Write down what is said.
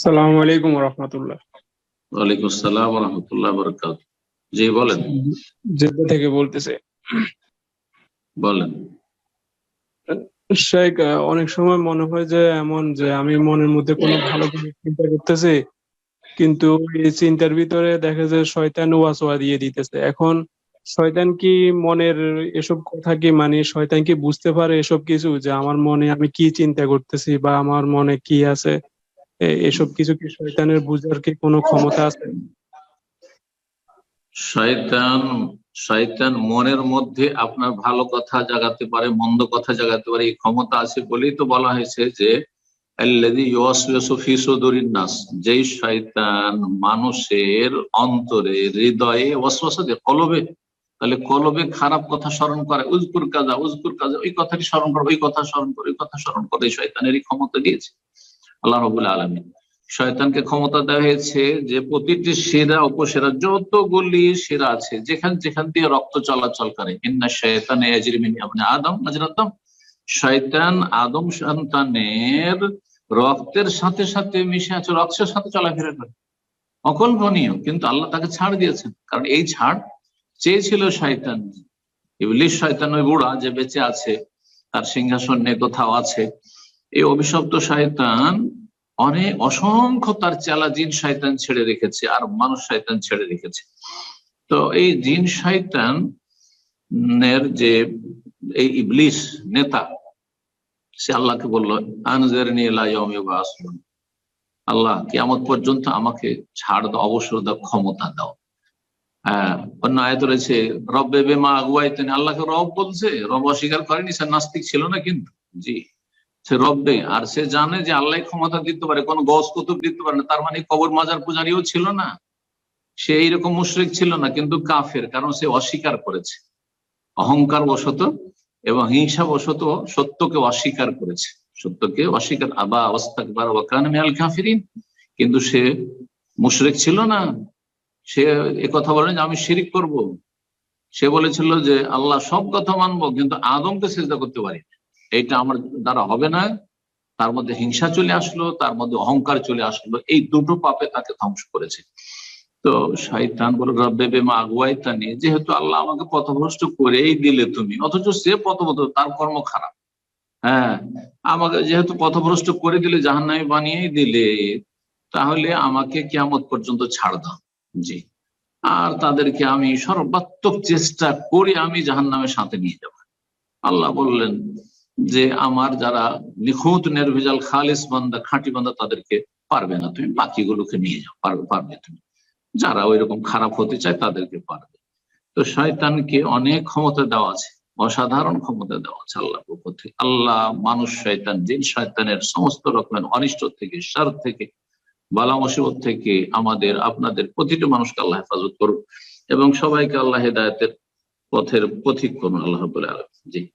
সালাম আলাইকুম রহমতুল্লাহ। ওয়ালাইকুম আসসালাম রহমতুল্লাহ বরকাত জি বলেন। জেদ্দা থেকে বলতেছে। বলেন। শেখ অনেক সময় মনে হয় যে এমন যে আমি মনের মধ্যে কোনো ভালো কিছু চিন্তা করতেছি কিন্তু এই চিন্তার ভিতরে দেখা যায় শয়তান ওয়াসওয়া দিয়ে দিতেছে। এখন শয়তান কি মনের এসব কথা কি মানে শয়তান কি বুঝতে পারে এসব কিছু? যে আমার মনে আমি কি চিন্তা করতেছি বা আমার মনে কি আছে? এসব কিছু কি শয়তানের বুঝার কি কোনো ক্ষমতা আছে? শয়তান শয়তান মনের মধ্যে আপনার ভালো কথা জাগাতে পারে, মন্দ কথা জাগাতে পারে, এই ক্ষমতা আছে বলেই তো বলা হয়েছে যে নাস, যেই শয়তান মানুষের অন্তরে হৃদয়ে ওয়াসওয়াসা দিয়ে, কলবে। তাহলে কলবে খারাপ কথা স্মরণ করে উজকুর কাজা উজকুর কাজা ওই কথাটি স্মরণ করে, ওই কথা স্মরণ করে, ওই কথা স্মরণ করে, এই শয়তানেরই ক্ষমতা দিয়েছে। আল্লাহ রবুল আলমী শয়তানকে ক্ষমতা দেওয়া হয়েছে যে প্রতিটি শিরা উপশিরা, যতগুলি শিরা আছে, যেখান যেখান দিয়ে রক্ত চলাচল করে, ইন্না শয়তান আদম নাজরাতম শয়তান আদম সন্তানের রক্তের সাথে সাথে মিশে আছে, রক্তের সাথে চলাফেরা করে। অকল্পনীয়, কিন্তু আল্লাহ তাকে ছাড় দিয়েছেন। কারণ এই ছাড় চেয়েছিল শয়তান। ইবলিশ শয়তান ওই বুড়া যে বেঁচে আছে, তার সিংহাসন নিয়ে কোথাও আছে। এই অভিশপ্ত শয়তান অনেক অসংখ্য তার চেলা জিন শয়তান ছেড়ে রেখেছে আর মানুষ শয়তান ছেড়ে রেখেছে। তো এই জিন শয়তান এর যে এই ইবলিস নেতা, সে আল্লাহকে বলল আনজের নিয়ে আল্লাহ, কিয়ামত পর্যন্ত আমাকে ছাড় দাও, অবসর দাও, ক্ষমতা দাও। হ্যাঁ অন্য আয়ত রয়েছে, রব্বে বেমা আগুয়াইতেন। আল্লাহকে রব বলছে, রব অস্বীকার করেনি, সে নাস্তিক ছিল না কিন্তু। জি। সে রব্বে, আর সে জানে যে আল্লাহ ক্ষমতা দিতে পারে, কোনো গস কুতুব দিতে পারে না, তার মানে কবর মাজার পূজারিও ছিল না। সে এইরকম মুশরিক ছিল না, কিন্তু কাফের, কারণ সে অস্বীকার করেছে। অহংকার বশত এবং হিংসা বশত সত্যকে অস্বীকার করেছে। সত্যকে অস্বীকার, আবা অবস্থাকবার ওয়াকান মিয়াল কাফিরিন। কিন্তু সে মুশরিক ছিল না। সে কথা বলেন যে, আমি শিরিক করব। সে বলেছিল যে, আল্লাহ সব কথা মানবো, কিন্তু আদমকে চেষ্টা করতে পারি না। এইটা আমার দ্বারা হবে না। তার মধ্যে হিংসা চলে আসলো, তার মধ্যে অহংকার চলে আসলো। এই দুটো পাপে তাকে ধ্বংস করেছে। তো শয়তান বলে, রব্বে বেমা নিয়ে যেহেতু আল্লাহ আমাকে পথভ্রষ্ট করেই দিলে তুমি, অথচ সে পথভ্রষ্ট তার কর্ম খারাপ। হ্যাঁ আমাকে যেহেতু পথভ্রষ্ট করে দিলে, জাহান্নামে বানিয়েই দিলে, তাহলে আমাকে কিয়ামত পর্যন্ত ছাড় দাও। জি। আর তাদেরকে আমি সর্বাত্মক চেষ্টা করে, আমি জাহান্নামের সাথে নিয়ে যাব আল্লাহ বললেন যে আমার যারা নিখুঁত নির্ভেজাল খালিস বান্দা, খাঁটি বান্দা, তাদেরকে পারবে না তুমি। বাকিগুলোকে নিয়ে যাও পারবে পারবে তুমি। যারা ওই রকম খারাপ হতে চায়, তাদেরকে পারবে। তো শয়তানকে অনেক ক্ষমতা দেওয়া আছে, অসাধারণ ক্ষমতা দেওয়া আছে আল্লাহ পক্ষ আল্লাহ মানুষ, শয়তান, জিন, শয়তানের সমস্ত রকমের অনিষ্ট থেকে, সার থেকে, বালা মুসিবত থেকে আমাদের, আপনাদের প্রতিটি মানুষকে আল্লাহ হেফাজত করুক এবং সবাইকে আল্লাহ হেদায়তের পথের পথিক করুন আল্লাহ জি।